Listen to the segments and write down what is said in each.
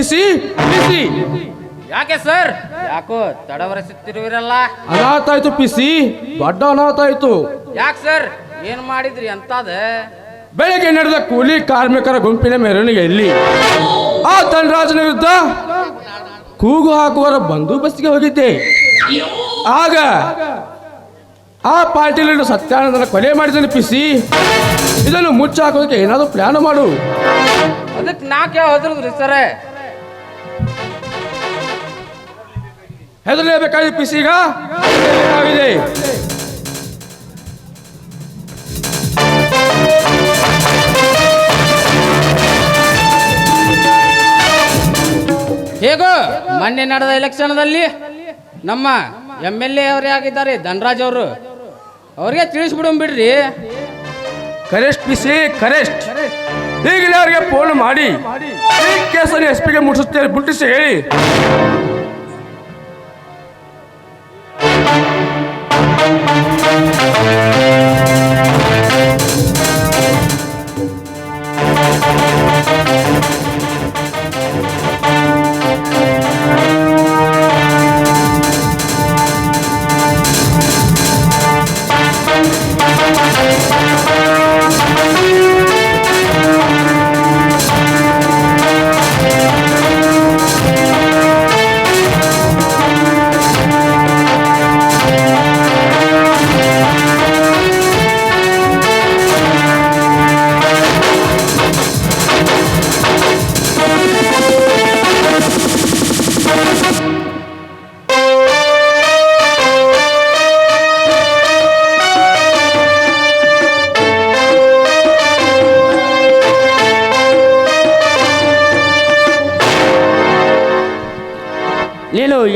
PC PC ಯಾಕೆ sir? ಯಾಕೋ ತಡವರಿಸುತ್ತಿರುವಿರಲ್ಲ? ಅನಾಥ ಆಯ್ತು ಪಿಸಿ ದೊಡ್ಡ ಅನಾಥ ಆಯ್ತು. ಯಾಕೆ ಸರ್? ಏನ್ ಮಾಡಿದ್ರಿ ಅಂತಾದ? ಬೆಳಗ್ಗೆ ನಡೆದ ಕೂಲಿ ಕಾರ್ಮಿಕರ ಗುಂಪಿನ ಮೆರವಣಿಗೆಯಲ್ಲಿ ಆ ತನ್ರಾಜನ ವಿರುದ್ಧ ಕೂಗು ಹಾಕುವರ ಬಂದೋಬಸ್ತಿಗೆ ಹೋಗಿದ್ದೆ. ಆಗ ಆ ಪಾರ್ಟಿ ಲೀಡರ್ ಸತ್ಯಾನಂದನ ಕೊಲೆ ಮಾಡಿದ್ದಾನೆ ಪಿಸಿ. ಇದನ್ನು ಮುಚ್ಚಾಕೋದಕ್ಕೆ ಏನಾದರೂ ಪ್ಲಾನ್ ಮಾಡು. ಅದಕ್ಕೆ ನಾಕೆ ಹೋದ್ರದ್ರಿ ಸರ್? ಹೆದರಲೇಬೇಕಾಗಿ ಪಿಸಿ ಈಗ? ಆಗಿದೆ ಹೇಗೋ? ಮೊನ್ನೆ ನಡೆದ ಎಲೆಕ್ಷನ್ದಲ್ಲಿ ನಮ್ಮ ಎಂ ಎಲ್ ಎ ಅವರೇ ಆಗಿದ್ದಾರೆ ಧನರಾಜ್ ಅವರು. ಅವ್ರಿಗೆ ತಿಳಿಸ್ಬಿಡೋಣ ಬಿಡ್ರಿ. ಕರೆಸ್ಟ್ ಪಿಸಿ ಕರೆಸ್ಟ್. ಈಗಲೇ ಅವರಿಗೆ ಫೋನ್ ಮಾಡಿ. ಈ ಕೇಸನ್ನು ಎಸ್ ಪಿಗೆ ಮುಟ್ಟಿಸ್ತೇನೆ ಮುಟ್ಟಿಸಿ ಹೇಳಿ. ನೀನು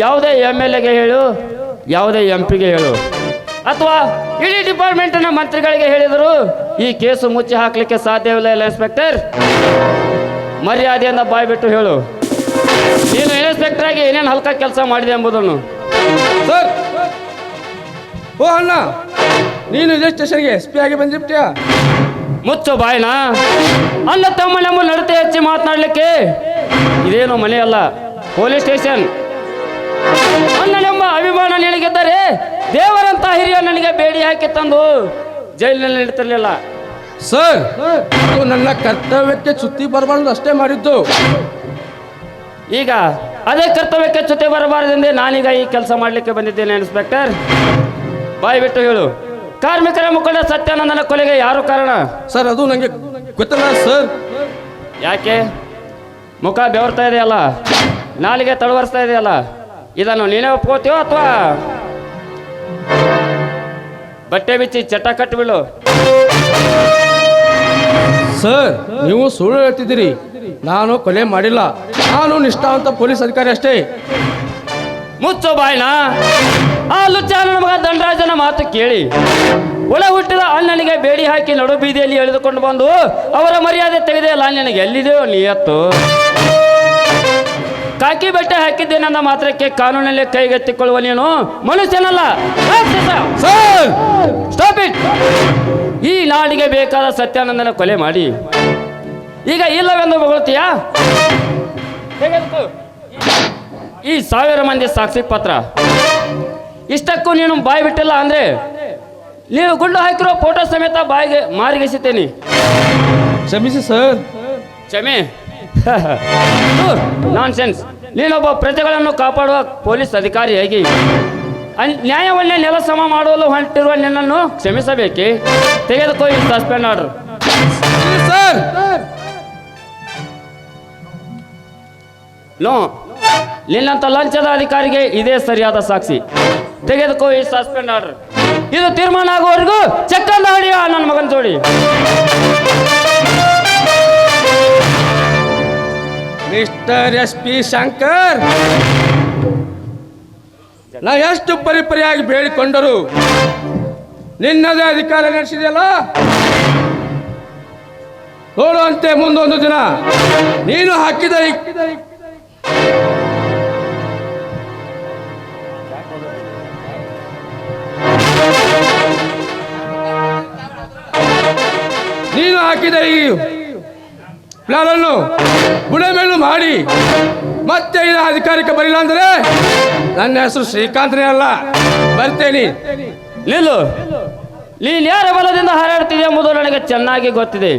ಯಾವುದೇ ಎಂ ಎಲ್ ಎಗೆ ಹೇಳು ಯಾವುದೇ ಎಂ ಪಿಗೆ ಹೇಳು. ಅಥವಾ ಇಡೀ ಡಿಪಾರ್ಟ್ಮೆಂಟ್ನ ಮಂತ್ರಿಗಳಿಗೆ ಹೇಳಿದರು ಈ ಕೇಸು ಮುಚ್ಚಿ ಹಾಕಲಿಕ್ಕೆ ಸಾಧ್ಯವಿಲ್ಲ ಇಲ್ಲ ಇನ್ಸ್ಪೆಕ್ಟರ್ ಮರ್ಯಾದೆಯಿಂದ ಬಾಯ್ ಬಿಟ್ಟು ಹೇಳು. ನೀನು ಇನ್ಸ್ಪೆಕ್ಟರ್ ಆಗಿ ಏನೇನು ಹಲ್ಕ ಕೆಲಸ ಮಾಡಿದೆ ಎಂಬುದನ್ನು. ಸರ್ ಓ ಅಣ್ಣ ನೀನು ಇದೇ ಸ್ಟೇಷನ್ಗೆ ಎಸ್ ಪಿ ಆಗಿ ಬಂದಿರ್ತೀಯಾ? ಮುಚ್ಚು ಬಾಯ್ನ? ಅನ್ನ ತಮ್ಮ ನಮ್ಮ ನಡತೆ ಹೆಚ್ಚಿ ಮಾತನಾಡ್ಲಿಕ್ಕೆ? ಇದೇನು ಮನೆಯಲ್ಲ ಪೊಲೀಸ್ ಸ್ಟೇಷನ್. ಅಣ್ಣನೆಂಬ ಅಭಿಮಾನ ನಿನಗಿದ್ದರೆ ದೇವರಂತ ಹಿರಿಯ ನನಗೆ ಬೇಡಿ ಹಾಕಿ ತಂದು ಜೈಲಿನಲ್ಲಿ ಇಡ್ತಿರ್ಲಿಲ್ಲ. ಸರ್ ಇದು ನನ್ನ ಕರ್ತವ್ಯಕ್ಕೆ ಚ್ಯುತಿ ಬರಬಾರ್ದು ಅಷ್ಟೇ ಮಾಡಿದ್ದು. ಈಗ ಅದೇ ಕರ್ತವ್ಯಕ್ಕೆ ಚ್ಯುತಿ ಬರಬಾರದೆಂದೇ ನಾನೀಗ ಈ ಕೆಲಸ ಮಾಡಲಿಕ್ಕೆ ಬಂದಿದ್ದೇನೆ ಇನ್ಸ್ಪೆಕ್ಟರ್. ಬಾಯ್ ಬಿಟ್ಟು ಹೇಳು. ಕಾರ್ಮಿಕರ ಮುಖಂಡ ಸತ್ಯಾನಂದನ ಕೊಲೆಗೆ ಯಾರು ಕಾರಣ? ಸರ್ ಅದು ನನಗೆ ಗೊತ್ತಿಲ್ಲ ಸರ್. ಯಾಕೆ? ಮುಖ ಬೆವರ್ತಾ ಇದೆಯಲ್ಲ? ನಾಲಿಗೆ ತಡವರಿಸ್ತಾ ಇದೆಯಲ್ಲ? ಇದನ್ನು ನೀನೇ ಒಪ್ಕೋತೀಯೋ ಅಥವಾ ಬಟ್ಟೆ ಬಿಚ್ಚಿ ಚಟ ಕಟ್ಬಿಡು. ಸರ್ ನೀವು ಸುಳ್ಳು ಹೇಳ್ತಿದ್ದೀರಿ. ನಾನು ಕೊಲೆ ಮಾಡಿಲ್ಲ. ನಾನು ನಿಷ್ಠಾವಂತ ಪೊಲೀಸ್ ಅಧಿಕಾರಿ ಅಷ್ಟೇ. ಮುಚ್ಚು ಬಾಯ್ನ? ಆ ಲುಚ್ಚಾನ ಮಗ ದಂಡರಾಜನ ಮಾತು ಕೇಳಿ. ಒಳ ಹುಟ್ಟಿದ ಅಣ್ಣನಿಗೆ ಬೇಡಿ ಹಾಕಿ ನಡು ಬೀದಿಯಲ್ಲಿ ಎಳೆದುಕೊಂಡು ಬಂದು ಅವರ ಮರ್ಯಾದೆ ತೆಗೆದೆಯಲ್ಲ ನನಗೆ ಎಲ್ಲಿದೆಯೋ ನಿಯತ್ತು. ಕಾಕಿ ಬಟ್ಟೆ ಹಾಕಿದ್ದೇನೆಂದ ಮಾತ್ರಕ್ಕೆ ಕಾನೂನಲ್ಲಿ ಕೈಗೆತ್ತಿಕೊಳ್ಳುವ ನೀನು ಮನುಷ್ಯನಲ್ಲ. ಸ್ಟಾಪ್ ಇಟ್ ಈ ನಾಡಿಗೆ ಬೇಕಾದ ಸತ್ಯಾನಂದನ ಕೊಲೆ ಮಾಡಿ. ಈಗ ಇಲ್ಲವೆಂದು ತೆಗೆದುಕೋ. ಈ ಸಾವಿರ ಮಂದಿ ಸಾಕ್ಷಿ ಪತ್ರ. ಇಷ್ಟಕ್ಕೂ ನೀನು ಬಾಯಿ ಬಿಟ್ಟಿಲ್ಲ ಅಂದ್ರೆ ನೀವು ಗುಂಡು ಹಾಕಿರೋ ಫೋಟೋ ಸಮೇತ ಬಾಯಿಗೆ ಮಾರಿಗೆಸಿತೇನೆ. ಕ್ಷಮಿಸಿ ಸರ್. ಕ್ಷಮೆ. ನಾನ್ ಸೆನ್ಸ್ ನೀನೊಬ್ಬ ಪ್ರಜೆಗಳನ್ನು ಕಾಪಾಡುವ ಪೊಲೀಸ್ ಅಧಿಕಾರಿಯಾಗಿ ನ್ಯಾಯವನ್ನೇ ನೆಲ ಸಮ ಮಾಡಲು ಹೊಂಟಿರುವ ನಿನ್ನನ್ನು ಕ್ಷಮಿಸಬೇಕೆ? ತೆಗೆದುಕೋ ಈ ಸಸ್ಪೆಂಡ್ ಆರ್ಡರ್. ಸರ್ ನೋ ನಿನ್ನಂತ ಲಂಚದ ಅಧಿಕಾರಿಗೆ ಇದೇ ಸರಿಯಾದ ಸಾಕ್ಷಿ. ತೆಗೆದುಕೋ ಈ ಸಸ್ಪೆಂಡ್ ಆರ್ಡರ್. ಇದು ತೀರ್ಮಾನ ಆಗುವವರೆಗೂ ಚಕ್ಕಂದ ಹೊಡೆಯುವ ನನ್ನ ಮಗನ ಜೋಡಿ. Mister S P Shankar. ನಾ ಎಷ್ಟು ಪರಿಪರಿಯಾಗಿ ಬೇಡಿಕೊಂಡರು? ನಿನ್ನದೇ ಅಧಿಕಾರ ನಡೆಸಿದೆಯಲ್ಲ? ನೋಡುವಂತೆ ಮುಂದೊಂದು ದಿನ ನೀನು ಹಾಕಿದ ನೀನು ಹಾಕಿದ ಈ ಪ್ಲಾನ್ ಅನ್ನು ಬುಡಮೇಲು ಮಾಡಿ ಮತ್ತೆ ಇದು ಅಧಿಕಾರಕ್ಕೆ ಬರಿಲ್ಲ ಅಂದರೆ ನನ್ನ ಹೆಸರು ಶ್ರೀಕಾಂತನೇ ಅಲ್ಲ. ಬರ್ತೇನೆ. ನಿಲ್ಲು ಲೀಲ್ ಯಾರ ಬಲದಿಂದ ಹಾರಾಡ್ತಿದೆ ಎಂಬುದು ನನಗೆ ಚೆನ್ನಾಗಿ ಗೊತ್ತಿದೆ.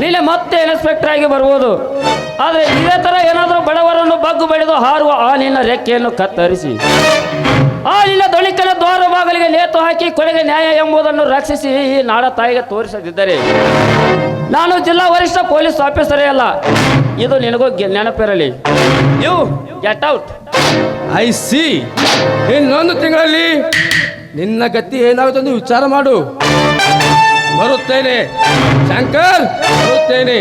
ನೀನೆ ಮತ್ತೆ ಇನ್ಸ್ಪೆಕ್ಟರ್ ಆಗಿ ಬರ್ಬೋದು. ಆದರೆ ಇದೇ ಥರ ಏನಾದರೂ ಬಡವರನ್ನು ಬಗ್ಗು ಬೆಳೆದು ಹಾರುವ ಆ ನಿನ್ನ ರೆಕ್ಕೆಯನ್ನು ಕತ್ತರಿಸಿ. ಆ ನಿನ್ನ ದೊಳಿಕನ ದ್ವಾರ ಬಾಗಿಲಿಗೆ ನೇತು ಹಾಕಿ ಕೊನೆಗೆ ನ್ಯಾಯ ಎಂಬುದನ್ನು ರಕ್ಷಿಸಿ ಈ ನಾಡ ತಾಯಿಗೆ ತೋರಿಸದಿದ್ದರೆ. ನಾನು ಜಿಲ್ಲಾ ವರಿಷ್ಠ ಪೊಲೀಸ್ ಆಫೀಸರೇ ಅಲ್ಲ. ಇದು ನಿನಗೂ ನೆನಪಿರಲಿ. You get out I see ಇನ್ನೊಂದು ತಿಂಗಳಲ್ಲಿ ನಿನ್ನ ಗತಿ ಏನಾಗುತ್ತೆ ಎಂದು ವಿಚಾರ ಮಾಡು. ಬರುತ್ತೇನೆ. ಶಂಕರ್, ಬರುತ್ತೇನೆ.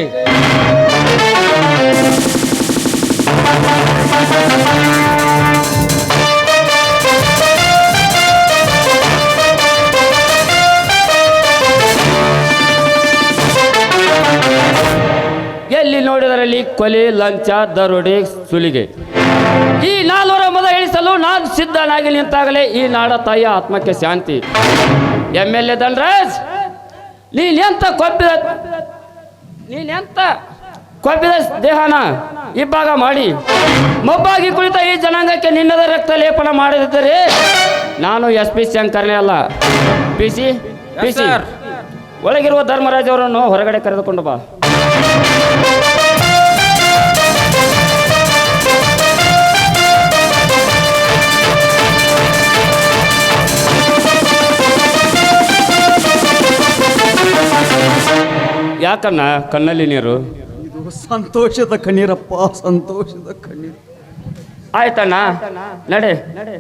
ನೋಡಿದರಲ್ಲಿ ಕೊಲೆ ಲಂಚ ದರೋಡೆ ಸುಲಿಗೆ. ಈ ನಾಲ್ವರ ಮದ ಇಳಿಸಲು ನಾನು ಸಿದ್ಧನಾಗಿ ನಿಂತಾಗಲೇ ಈ ನಾಡ ತಾಯಿಯ ಆತ್ಮಕ್ಕೆ ಶಾಂತಿ. ಎಂ ಎಲ್ ಎ ಧನರಾಜ್ ನೀನೆಂತ ಕೊಬ್ಬಿದ ನೀನೆಂತ ಕೊಬ್ಬಿದ ದೇಹನ ಇಬ್ಬಾಗ ಮಾಡಿ ಮೊಬ್ಬಾಗಿ ಕುಳಿತ ಈ ಜನಾಂಗಕ್ಕೆ ನಿನ್ನದ ರಕ್ತ ಲೇಪನ ಮಾಡದಿದ್ದರೆ ನಾನು ಎಸ್ ಪಿ ಶಂಕರ್ನೇ ಅಲ್ಲ. P C P C. ಒಳಗಿರುವ ಧರ್ಮರಾಜ್ ಅವರನ್ನು ಹೊರಗಡೆ ಕರೆದುಕೊಂಡು ಬಾ. ಯಾಕನ್ನ ಕಣ್ಣಲ್ಲಿ ನೀರು? ಇದು ಸಂತೋಷದ ಕಣ್ಣೀರಪ್ಪ ಸಂತೋಷದ ಕಣ್ಣೀರು. ಆಯ್ತಣ್ಣ ನಡೆ.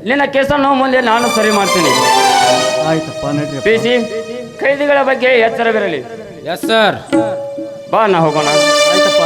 ನಿನ್ನ ಕೇಸನ್ನು ಮುಂದೆ ನಾನು ಸರಿ ಮಾಡ್ತೀನಿ. ಆಯ್ತಪ್ಪ ನಡೆ ಪಿ ಸಿ ಖೈದಿಗಳ ಬಗ್ಗೆ ಎಚ್ಚರವಿರಲಿ. ಎಸ್ ಸರ್ ಬಾ ನಾ ಹೋಗೋಣ. ಆಯ್ತಪ್ಪ.